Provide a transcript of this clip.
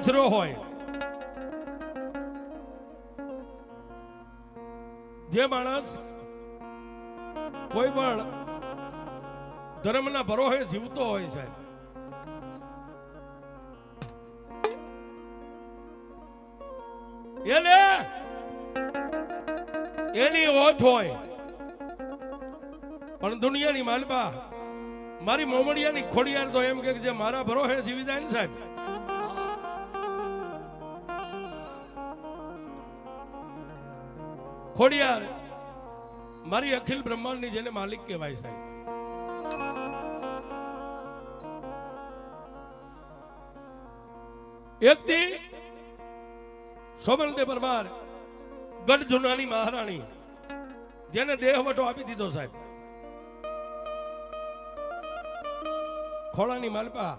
આશરો હોય. જે માણસ કોઈ પણ ધર્મના ભરોહે જીવતો હોય છે, એને એની ઓથ હોય. પણ દુનિયાની માલબા મારી મોમડિયાની ખોડિયાર તો એમ કે જે મારા ભરોહે જીવી જાય ને સાહેબ. ખોડિયાર, મારી અખિલ બ્રહ્માંડની જેને માલિક કહેવાય સાહેબ. એક દી સોમનદેવ પરમાર, ગઢ જુનાની મહારાણી, જેને દેહવટો આપી દીધો સાહેબ. ખોળાની માલપા